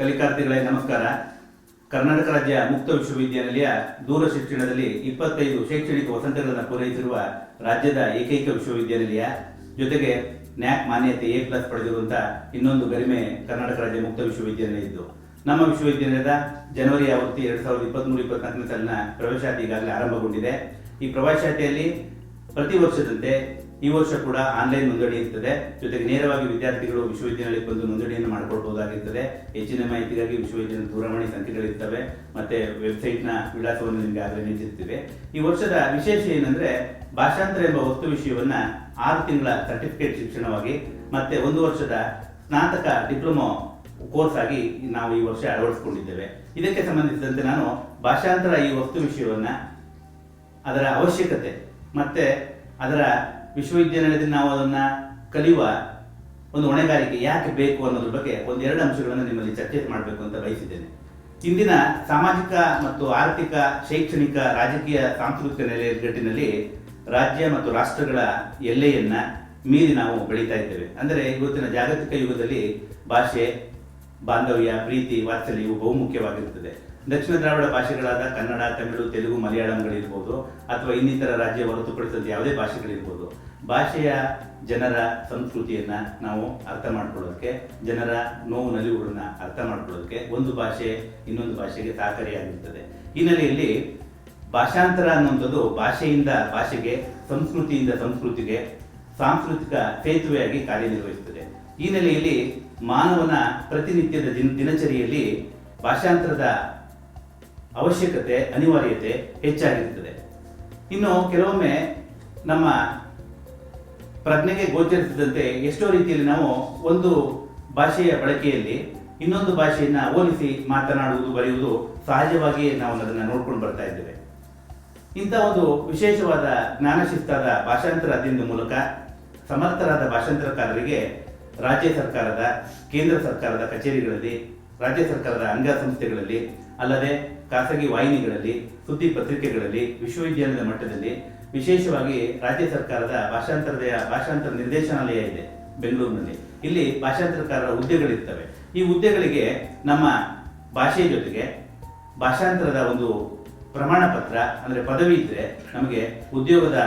ಕಲಿಕಾರ್ಥಿಗಳೇ, ನಮಸ್ಕಾರ. ಕರ್ನಾಟಕ ರಾಜ್ಯ ಮುಕ್ತ ವಿಶ್ವವಿದ್ಯಾನಿಲಯ ದೂರ ಶಿಕ್ಷಣದಲ್ಲಿ ಇಪ್ಪತ್ತೈದು ಶೈಕ್ಷಣಿಕ ವಸಂತಗಳನ್ನು ಪೂರೈಸಿರುವ ರಾಜ್ಯದ ಏಕೈಕ ವಿಶ್ವವಿದ್ಯಾನಿಲಯ. ಜೊತೆಗೆ ನ್ಯಾಕ್ ಮಾನ್ಯತೆ ಎ ಪ್ಲಸ್ ಪಡೆದಿರುವಂತಹ ಇನ್ನೊಂದು ಗರಿಮೆ ಕರ್ನಾಟಕ ರಾಜ್ಯ ಮುಕ್ತ ವಿಶ್ವವಿದ್ಯಾನಿಲಯ ಇದ್ದು, ನಮ್ಮ ವಿಶ್ವವಿದ್ಯಾನಿಲಯದ ಜನವರಿ ಆವೃತ್ತಿ ಎರಡ್ ಸಾವಿರದ ಇಪ್ಪತ್ತ್ಮೂರು ಇಪ್ಪತ್ನಾಲ್ಕನೇ ಸಾಲಿನ ಪ್ರವೇಶಾತಿ ಈಗಾಗಲೇ ಆರಂಭಗೊಂಡಿದೆ. ಈ ಪ್ರವೇಶಾತಿಯಲ್ಲಿ ಪ್ರತಿ ವರ್ಷದಂತೆ ಈ ವರ್ಷ ಕೂಡ ಆನ್ಲೈನ್ ನೋಂದಣಿ ಇರ್ತದೆ. ಜೊತೆಗೆ ನೇರವಾಗಿ ವಿದ್ಯಾರ್ಥಿಗಳು ವಿಶ್ವವಿದ್ಯಾಲಯಕ್ಕೆ ಬಂದು ನೋಂದಣಿಯನ್ನು ಮಾಡಿಕೊಳ್ಬಹುದಾಗಿರ್ತದೆ ಹೆಚ್ಚಿನ ಮಾಹಿತಿಗಾಗಿ ವಿಶ್ವವಿದ್ಯಾಲಯದ ದೂರವಾಣಿ ಸಂಖ್ಯೆಗಳಿರ್ತವೆ. ಮತ್ತೆ ವೆಬ್ಸೈಟ್ನ ವಿಳಾಸವನ್ನು ನಿಮಗೆ ಆಗಲೇ ನಿಂತಿರ್ತೀವಿ ಈ ವರ್ಷದ ವಿಶೇಷ ಏನಂದ್ರೆ ಭಾಷಾಂತರ ಎಂಬ ವಸ್ತು ವಿಷಯವನ್ನ ಆರು ತಿಂಗಳ ಸರ್ಟಿಫಿಕೇಟ್ ಶಿಕ್ಷಣವಾಗಿ ಮತ್ತೆ ಒಂದು ವರ್ಷದ ಸ್ನಾತಕ ಡಿಪ್ಲೊಮಾ ಕೋರ್ಸ್ ಆಗಿ ನಾವು ಈ ವರ್ಷ ಅಳವಡಿಸಿಕೊಂಡಿದ್ದೇವೆ. ಇದಕ್ಕೆ ಸಂಬಂಧಿಸಿದಂತೆ ನಾನು ಭಾಷಾಂತರ ಈ ವಸ್ತು ವಿಷಯವನ್ನ ಅದರ ಅವಶ್ಯಕತೆ ಮತ್ತೆ ಅದರ ವಿಶ್ವವಿದ್ಯಾನಿಲಯದಲ್ಲಿ ನಾವು ಅದನ್ನ ಕಲಿಯುವ ಒಂದು ಹೊಣೆಗಾರಿಕೆ ಯಾಕೆ ಬೇಕು ಅನ್ನೋದ್ರ ಬಗ್ಗೆ ಒಂದೆರಡು ಅಂಶಗಳನ್ನು ನಿಮ್ಮಲ್ಲಿ ಚರ್ಚೆ ಮಾಡಬೇಕು ಅಂತ ಬಯಸಿದ್ದೇನೆ. ಇಂದಿನ ಸಾಮಾಜಿಕ ಮತ್ತು ಆರ್ಥಿಕ, ಶೈಕ್ಷಣಿಕ, ರಾಜಕೀಯ, ಸಾಂಸ್ಕೃತಿಕ ನೆಲೆಗಟ್ಟಿನಲ್ಲಿ ರಾಜ್ಯ ಮತ್ತು ರಾಷ್ಟ್ರಗಳ ಎಲ್ಲೆಯನ್ನ ಮೀರಿ ನಾವು ಬೆಳೀತಾ ಇದ್ದೇವೆ. ಅಂದರೆ ಇವತ್ತಿನ ಜಾಗತಿಕ ಯುಗದಲ್ಲಿ ಭಾಷೆ, ಬಾಂಧವ್ಯ, ಪ್ರೀತಿ, ವಾತ್ಸಲ್ಯ ಇವು ಬಹುಮುಖ್ಯವಾಗಿರುತ್ತದೆ ದಕ್ಷಿಣ ದ್ರಾವಿಡ ಭಾಷೆಗಳಾದ ಕನ್ನಡ, ತಮಿಳು, ತೆಲುಗು, ಮಲಯಾಳಂಗಳಿರ್ಬೋದು ಅಥವಾ ಇನ್ನಿತರ ರಾಜ್ಯ ಹೊರತುಪಡಿಸಿದ ಯಾವುದೇ ಭಾಷೆಗಳಿರ್ಬೋದು. ಭಾಷೆಯ ಜನರ ಸಂಸ್ಕೃತಿಯನ್ನ ನಾವು ಅರ್ಥ ಮಾಡ್ಕೊಳ್ಳೋದಕ್ಕೆ, ಜನರ ನೋವು ನಲಿವುಗಳನ್ನ ಅರ್ಥ ಮಾಡ್ಕೊಳ್ಳೋದಕ್ಕೆ ಒಂದು ಭಾಷೆ ಇನ್ನೊಂದು ಭಾಷೆಗೆ ಸಹಕಾರಿಯಾಗಿರ್ತದೆ. ಹಿನ್ನೆಲೆಯಲ್ಲಿ ನೆಲೆಯಲ್ಲಿ ಭಾಷಾಂತರ ಅನ್ನುವಂಥದ್ದು ಭಾಷೆಯಿಂದ ಭಾಷೆಗೆ, ಸಂಸ್ಕೃತಿಯಿಂದ ಸಂಸ್ಕೃತಿಗೆ ಸಾಂಸ್ಕೃತಿಕ ಸೇತುವೆಯಾಗಿ ಕಾರ್ಯನಿರ್ವಹಿಸುತ್ತದೆ. ಈ ನೆಲೆಯಲ್ಲಿ ಮಾನವನ ಪ್ರತಿನಿತ್ಯದ ದಿನ, ದಿನಚರಿಯಲ್ಲಿ ಭಾಷಾಂತರದ ಅವಶ್ಯಕತೆ, ಅನಿವಾರ್ಯತೆ ಹೆಚ್ಚಾಗಿರುತ್ತದೆ ಇನ್ನು ಕೆಲವೊಮ್ಮೆ ನಮ್ಮ ಪ್ರಜ್ಞೆಗೆ ಗೋಚರಿಸಿದಂತೆ ಎಷ್ಟೋ ರೀತಿಯಲ್ಲಿ ನಾವು ಒಂದು ಭಾಷೆಯ ಬಳಕೆಯಲ್ಲಿ ಇನ್ನೊಂದು ಭಾಷೆಯನ್ನ ಹೋಲಿಸಿ ಮಾತನಾಡುವುದು, ಬರೆಯುವುದು ಸಹಜವಾಗಿಯೇ ನಾವು ಅದನ್ನು ನೋಡ್ಕೊಂಡು ಬರ್ತಾ ಇದ್ದೇವೆ. ಇಂಥ ಒಂದು ವಿಶೇಷವಾದ ಜ್ಞಾನಶಿಸ್ತಾದ ಭಾಷಾಂತರ ಅಧ್ಯಯನದ ಮೂಲಕ ಸಮರ್ಥರಾದ ಭಾಷಾಂತರಕಾರರಿಗೆ ರಾಜ್ಯ ಸರ್ಕಾರದ, ಕೇಂದ್ರ ಸರ್ಕಾರದ ಕಚೇರಿಗಳಲ್ಲಿ, ರಾಜ್ಯ ಸರ್ಕಾರದ ಅಂಗಸಂಸ್ಥೆಗಳಲ್ಲಿ ಅಲ್ಲದೆ ಖಾಸಗಿ ವಾಹಿನಿಗಳಲ್ಲಿ, ಸುದ್ದಿ ಪತ್ರಿಕೆಗಳಲ್ಲಿ, ವಿಶ್ವವಿದ್ಯಾಲಯದ ಮಟ್ಟದಲ್ಲಿ ವಿಶೇಷವಾಗಿ ರಾಜ್ಯ ಸರ್ಕಾರದ ಭಾಷಾಂತರದ ಭಾಷಾಂತರ ನಿರ್ದೇಶನಾಲಯ ಇದೆ ಬೆಂಗಳೂರಿನಲ್ಲಿ. ಇಲ್ಲಿ ಭಾಷಾಂತರಕಾರರ ಹುದ್ದೆಗಳಿರ್ತವೆ. ಈ ಹುದ್ದೆಗಳಿಗೆ ನಮ್ಮ ಭಾಷೆಯ ಜೊತೆಗೆ ಭಾಷಾಂತರದ ಒಂದು ಪ್ರಮಾಣ ಪತ್ರ ಅಂದ್ರೆ ಪದವಿ ಇದ್ದರೆ ನಮಗೆ ಉದ್ಯೋಗದ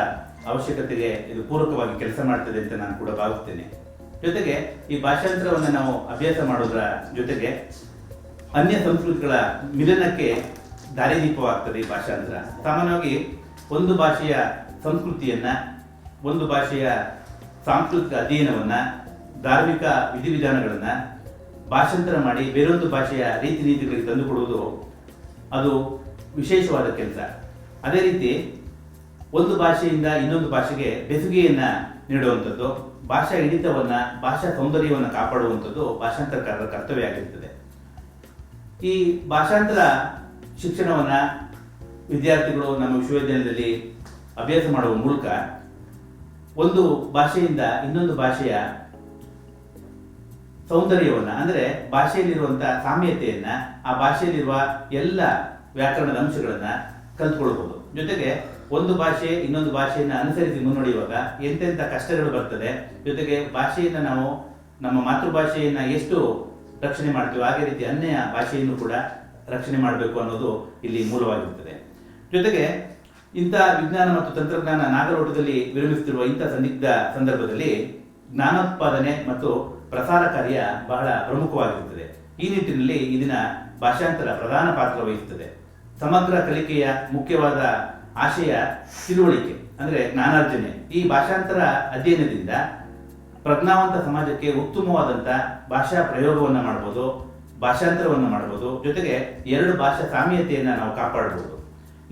ಅವಶ್ಯಕತೆಗೆ ಇದು ಪೂರಕವಾಗಿ ಕೆಲಸ ಮಾಡ್ತದೆ ಅಂತ ನಾನು ಕೂಡ ಭಾವಿಸ್ತೇನೆ. ಜೊತೆಗೆ ಈ ಭಾಷಾಂತರವನ್ನು ನಾವು ಅಭ್ಯಾಸ ಮಾಡೋದ್ರ ಜೊತೆಗೆ ಅನ್ಯ ಸಂಸ್ಕೃತಿಗಳ ಮಿಲನಕ್ಕೆ ದಾರಿದೀಪವಾಗ್ತದೆ ಈ ಭಾಷಾಂತರ ಸಾಮಾನ್ಯವಾಗಿ ಒಂದು ಭಾಷೆಯ ಸಂಸ್ಕೃತಿಯನ್ನು, ಒಂದು ಭಾಷೆಯ ಸಾಂಸ್ಕೃತಿಕ ಅಧ್ಯಯನವನ್ನು, ಧಾರ್ಮಿಕ ವಿಧಿವಿಧಾನಗಳನ್ನ ಭಾಷಾಂತರ ಮಾಡಿ ಬೇರೊಂದು ಭಾಷೆಯ ರೀತಿ ನೀತಿಗಳಿಗೆ ತಂದುಕೊಡುವುದು ಅದು ವಿಶೇಷವಾದ ಕೆಲಸ. ಅದೇ ರೀತಿ ಒಂದು ಭಾಷೆಯಿಂದ ಇನ್ನೊಂದು ಭಾಷೆಗೆ ಬೆಸುಗೆಯನ್ನ ನೀಡುವಂಥದ್ದು, ಭಾಷಾ ಹಿಡಿತವನ್ನ, ಭಾಷಾ ಸೌಂದರ್ಯವನ್ನು ಕಾಪಾಡುವಂಥದ್ದು ಭಾಷಾಂತರಕಾರರ ಕರ್ತವ್ಯ ಆಗಿರ್ತದೆ. ಈ ಭಾಷಾಂತರ ಶಿಕ್ಷಣವನ್ನು ವಿದ್ಯಾರ್ಥಿಗಳು ನಮ್ಮ ವಿಶ್ವವಿದ್ಯಾಲಯದಲ್ಲಿ ಅಭ್ಯಾಸ ಮಾಡುವ ಮೂಲಕ ಒಂದು ಭಾಷೆಯಿಂದ ಇನ್ನೊಂದು ಭಾಷೆಯ ಸೌಂದರ್ಯವನ್ನು, ಅಂದರೆ ಭಾಷೆಯಲ್ಲಿರುವಂಥ ಸಾಮ್ಯತೆಯನ್ನು, ಆ ಭಾಷೆಯಲ್ಲಿರುವ ಎಲ್ಲ ವ್ಯಾಕರಣದ ಅಂಶಗಳನ್ನು ಕಲ್ತ್ಕೊಳ್ಬೋದು ಜೊತೆಗೆ ಒಂದು ಭಾಷೆ ಇನ್ನೊಂದು ಭಾಷೆಯನ್ನು ಅನುಸರಿಸಿ ಮುನ್ನಡೆಯುವಾಗ ಎಂತೆಂಥ ಕಷ್ಟಗಳು ಬರ್ತದೆ, ಜೊತೆಗೆ ಭಾಷೆಯನ್ನು ನಾವು ನಮ್ಮ ಮಾತೃಭಾಷೆಯನ್ನ ಎಷ್ಟು ರಕ್ಷಣೆ ಮಾಡ್ತೀವಿ. ಹಾಗೆ ರೀತಿ ಅನ್ಯ ಭಾಷೆಯನ್ನು ಕೂಡ ರಕ್ಷಣೆ ಮಾಡಬೇಕು ಅನ್ನೋದು ಇಲ್ಲಿ ಮೂಲವಾಗಿರುತ್ತದೆ. ಜೊತೆಗೆ ಇಂಥ ವಿಜ್ಞಾನ ಮತ್ತು ತಂತ್ರಜ್ಞಾನ ನಾಗರೋಟದಲ್ಲಿ ವಿರಮಿಸುತ್ತಿರುವ ಇಂಥ ಸಂದಿಗ್ಧ ಸಂದರ್ಭದಲ್ಲಿ ಜ್ಞಾನೋತ್ಪಾದನೆ ಮತ್ತು ಪ್ರಸಾರ ಕಾರ್ಯ ಬಹಳ ಪ್ರಮುಖವಾಗಿರುತ್ತದೆ. ಈ ನಿಟ್ಟಿನಲ್ಲಿ ಇದನ್ನ ಭಾಷಾಂತರ ಪ್ರಧಾನ ಪಾತ್ರ ವಹಿಸುತ್ತದೆ. ಸಮಗ್ರ ಕಲಿಕೆಯ ಮುಖ್ಯವಾದ ಆಶಯ ತಿಳುವಳಿಕೆ, ಅಂದ್ರೆ ಜ್ಞಾನಾರ್ಜನೆ. ಈ ಭಾಷಾಂತರ ಅಧ್ಯಯನದಿಂದ ಪ್ರಜ್ಞಾವಂತ ಸಮಾಜಕ್ಕೆ ಉತ್ತಮವಾದಂಥ ಭಾಷಾ ಪ್ರಯೋಗವನ್ನ ಮಾಡಬಹುದು ಭಾಷಾಂತರವನ್ನು ಮಾಡಬಹುದು ಜೊತೆಗೆ ಎರಡು ಭಾಷಾ ಸಾಮ್ಯತೆಯನ್ನು ನಾವು ಕಾಪಾಡಬಹುದು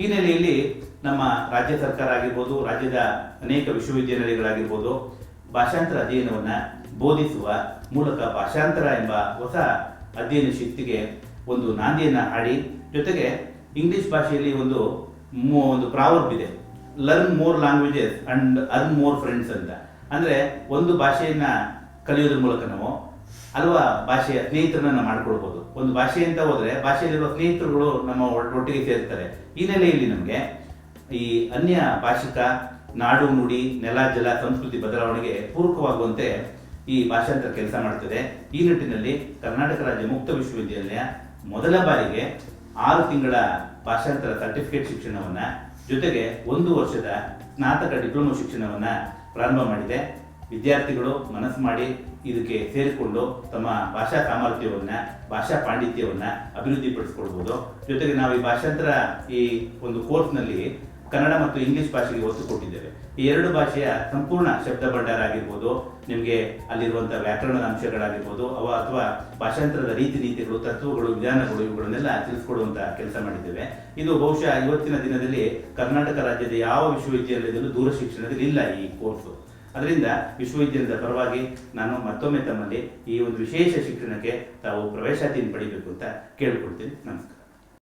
ಈ ನೆಲೆಯಲ್ಲಿ ನಮ್ಮ ರಾಜ್ಯ ಸರ್ಕಾರ ಆಗಿರ್ಬೋದು, ರಾಜ್ಯದ ಅನೇಕ ವಿಶ್ವವಿದ್ಯಾನಿಲಯಗಳಾಗಿರ್ಬೋದು, ಭಾಷಾಂತರ ಅಧ್ಯಯನವನ್ನ ಬೋಧಿಸುವ ಮೂಲಕ ಭಾಷಾಂತರ ಎಂಬ ಹೊಸ ಅಧ್ಯಯನ ಶಕ್ತಿಗೆ ಒಂದು ನಾಂದಿಯನ್ನ ಹಾಡಿ, ಜೊತೆಗೆ ಇಂಗ್ಲಿಷ್ ಭಾಷೆಯಲ್ಲಿ ಒಂದು ಒಂದು ಪ್ರಾವರ್ಬ್ ಇದೆ. Learn more languages and earn more friends ಅಂತ. ಅಂದ್ರೆ ಒಂದು ಭಾಷೆಯನ್ನ ಕಲಿಯೋದ್ರ ಮೂಲಕ ನಾವು ಅಲ್ವಾ ಭಾಷೆಯ ಸ್ನೇಹಿತರನ್ನ ಮಾಡ್ಕೊಳ್ಬಹುದು ಒಂದು ಭಾಷೆ ಅಂತ ಹೋದ್ರೆ ಭಾಷೆಯಲ್ಲಿರುವ ಸ್ನೇಹಿತರುಗಳು ನಮ್ಮ ಒಟ್- ಒಟ್ಟಿಗೆ ಸೇರ್ತಾರೆ. ಈ ನೆಲೆಯಲ್ಲಿ ನಮಗೆ ಈ ಅನ್ಯ ಭಾಷಿಕ ನಾಡು ನುಡಿ ನೆಲ ಜಲ ಸಂಸ್ಕೃತಿ ಬದಲಾವಣೆಗೆ ಪೂರಕವಾಗುವಂತೆ ಈ ಭಾಷಾಂತರ ಕೆಲಸ ಮಾಡ್ತದೆ. ಈ ನಿಟ್ಟಿನಲ್ಲಿ ಕರ್ನಾಟಕ ರಾಜ್ಯ ಮುಕ್ತ ವಿಶ್ವವಿದ್ಯಾಲಯ ಮೊದಲ ಬಾರಿಗೆ ಆರು ತಿಂಗಳ ಭಾಷಾಂತರ ಸರ್ಟಿಫಿಕೇಟ್ ಶಿಕ್ಷಣವನ್ನ ಜೊತೆಗೆ ಒಂದು ವರ್ಷದ ಸ್ನಾತಕ ಡಿಪ್ಲೊಮಾ ಶಿಕ್ಷಣವನ್ನ ಪ್ರಾರಂಭ ಮಾಡಿದೆ. ವಿದ್ಯಾರ್ಥಿಗಳು ಮನಸ್ಸು ಮಾಡಿ ಇದಕ್ಕೆ ಸೇರಿಕೊಂಡು ತಮ್ಮ ಭಾಷಾ ಸಾಮರ್ಥ್ಯವನ್ನ, ಭಾಷಾ ಪಾಂಡಿತ್ಯವನ್ನ ಅಭಿವೃದ್ಧಿಪಡಿಸ್ಕೊಳ್ಬೋದು. ಜೊತೆಗೆ ನಾವು ಈ ಭಾಷಾಂತರ ಈ ಒಂದು ಕೋರ್ಸ್ನಲ್ಲಿ ಕನ್ನಡ ಮತ್ತು ಇಂಗ್ಲಿಷ್ ಭಾಷೆಗೆ ಒತ್ತು ಕೊಟ್ಟಿದ್ದೇವೆ. ಈ ಎರಡು ಭಾಷೆಯ ಸಂಪೂರ್ಣ ಶಬ್ದ ಭಂಡಾರ ಆಗಿರ್ಬೋದು, ನಿಮಗೆ ಅಲ್ಲಿರುವಂಥ ವ್ಯಾಕರಣದ ಅಂಶಗಳಾಗಿರ್ಬೋದು, ಅವ ಅಥವಾ ಭಾಷಾಂತರದ ರೀತಿ ನೀತಿಗಳು, ತತ್ವಗಳು, ವಿಧಾನಗಳು, ಇವುಗಳನ್ನೆಲ್ಲ ತಿಳಿಸ್ಕೊಡುವಂತ ಕೆಲಸ ಮಾಡಿದ್ದೇವೆ. ಇದು ಬಹುಶಃ ಇವತ್ತಿನ ದಿನದಲ್ಲಿ ಕರ್ನಾಟಕ ರಾಜ್ಯದ ಯಾವ ವಿಶ್ವವಿದ್ಯಾಲಯದಲ್ಲೂ ದೂರ ಶಿಕ್ಷಣದಲ್ಲಿ ಇಲ್ಲ ಈ ಕೋರ್ಸು. ಅದರಿಂದ ವಿಶ್ವವಿದ್ಯಾಲಯದ ಪರವಾಗಿ ನಾನು ಮತ್ತೊಮ್ಮೆ ತಮ್ಮಲ್ಲಿ ಈ ಒಂದು ವಿಶೇಷ ಶಿಕ್ಷಣಕ್ಕೆ ತಾವು ಪ್ರವೇಶಾತಿಯನ್ನು ಪಡಿಬೇಕು ಅಂತ ಕೇಳಿಕೊಡ್ತೀನಿ ನಮಸ್ಕಾರ.